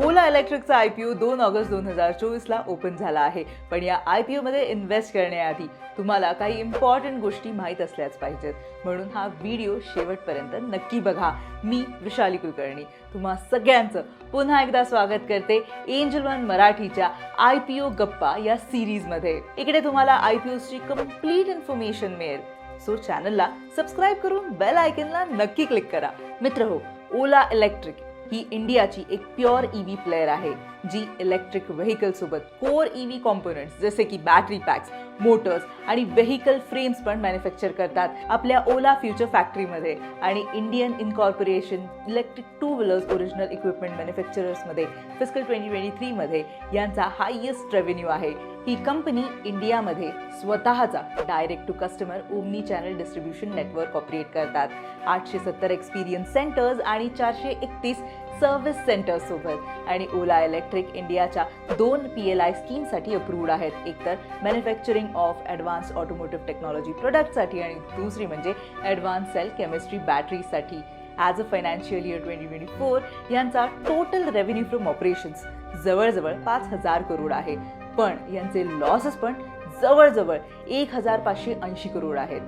Ola इलेक्ट्रिकचा I P ओ दोन August दोन हजार चोवीसला ओपन झाला आहे. पण या आय पी ओमध्ये इन्व्हेस्ट करण्याआधी तुम्हाला काही इम्पॉर्टंट गोष्टी माहीत असल्याच पाहिजेत. म्हणून हा व्हिडिओ शेवटपर्यंत नक्की बघा. मी विशाली कुलकर्णी. तुम्हा सगळ्यांचं पुन्हा एकदा स्वागत करते एंजल वन मराठीच्या आय पी ओ गप्पा या सिरीजमध्ये इकडे तुम्हाला आय पी ओची कंप्लीट इन्फॉर्मेशन मिळेल. सो चॅनलला सबस्क्राईब करून बेल आयकनला नक्की क्लिक करा. मित्र हो ओला इलेक्ट्रिक ही इंडियाची एक प्युअर ई व्ही प्लेअर आहे जी इलेक्ट्रिक व्हेकलसोबत कोर ई व्ही कॉम्पोनंट्स जसे की बॅटरी पॅक्स मोटर्स आणि व्हेकल फ्रेम्स पण मॅन्युफॅक्चर करतात आपल्या ओला फ्युचर फॅक्टरीमध्ये आणि Indian incorporation electric two wheelers original equipment मॅन्युफॅक्चरर्समध्ये fiscal twenty twenty थ्रीमध्ये यांचा हायेस्ट रेव्हेन्यू आहे. ही कंपनी इंडियामध्ये स्वतःचा direct to customer omni channel distribution network operate करतात. आठशे सत्तर एक्सपिरियन्स सेंटर्स आणि चारशे एकतीस सर्व्हिस सेंटरसोबत आणि ओला इलेक्ट्रिक इंडियाच्या दोन पी एल आय स्कीमसाठी अप्रूव्ड आहेत. एकतर manufacturing of advance automotive technology प्रोडक्टसाठी आणि दुसरी म्हणजे advance cell chemistry बॅटरीसाठी as a financial year twenty twenty four यांचा टोटल रेव्हेन्यू फ्रॉम ऑपरेशन्स जवळजवळ पाच हजार करोड आहे. पण यांचे लॉसेस पण जवळजवळ एक हजार पाचशे ऐंशी करोड आहेत.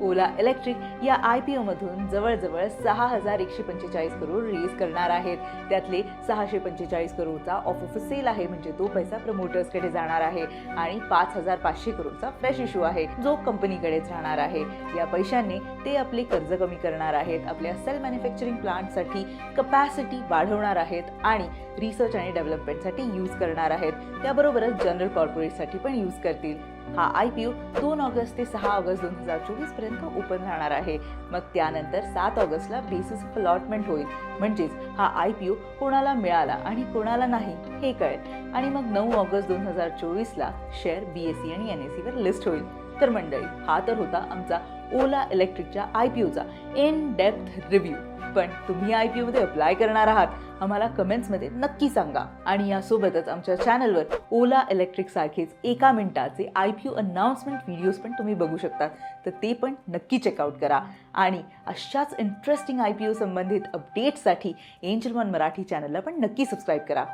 ओला इलेक्ट्रिक या आय पी ओमधून जवळजवळ सहा हजार एकशे पंचेचाळीस करोड रिलीज करणार आहेत. त्यातले सहाशे पंचेचाळीस करोडचा ऑफ ऑफ सेल आहे म्हणजे तो पैसा प्रमोटर्सकडे जाणार आहे आणि पाच हजार पाचशे करोडचा फ्रेश इश्यू आहे जो कंपनीकडेच राहणार आहे. या पैशांनी ते आपले कर्ज कमी करणार आहेत आपल्या सेल मॅन्युफॅक्चरिंग प्लांटसाठी कपॅसिटी वाढवणार आहेत आणि रिसर्च आणि डेव्हलपमेंटसाठी यूज करणार आहेत. त्याबरोबरच जनरल कॉर्पोरेटसाठी पण यूज करतील. हा आय पी ओ दोन ऑगस्ट ते सहा ऑगस्ट दोन हजार चोवीसपर्यंत ओपन राहणार आहे. मग त्यानंतर सात ऑगस्टला बेसिस ऑफ अलॉटमेंट होईल. म्हणजेच हा आय पी ओ कोणाला मिळाला आणि कोणाला नाही हे कळेल. आणि मग नऊ ऑगस्ट दोन हजार चोवीसला शेअर बी एस सी आणि एन एस सीवर लिस्ट होईल. तर मंडळी हा तर होता आमचा ओला इलेक्ट्रिकच्या आय पी ओचा इन डेप्थ रिव्ह्यू. पण तुम्ही आय पी मध्ये अप्लाय करणार आहात आम्हाला कमेंट्समध्ये नक्की सांगा आणि यासोबतच आमच्या चॅनलवर ओला इलेक्ट्रिक सारखेच एका मिनिटाचे I P O announcement videos पण तुम्ही बघू शकतात तर ते पण नक्की चेकआउट करा आणि अशाच इंटरेस्टिंग आय पी ओ संबंधित अपडेट्ससाठी एंजल वन मराठी चॅनलला पण नक्की सबस्क्राईब करा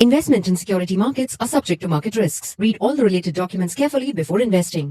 Investment in security markets are subject to market risks. Read all the related documents carefully before investing.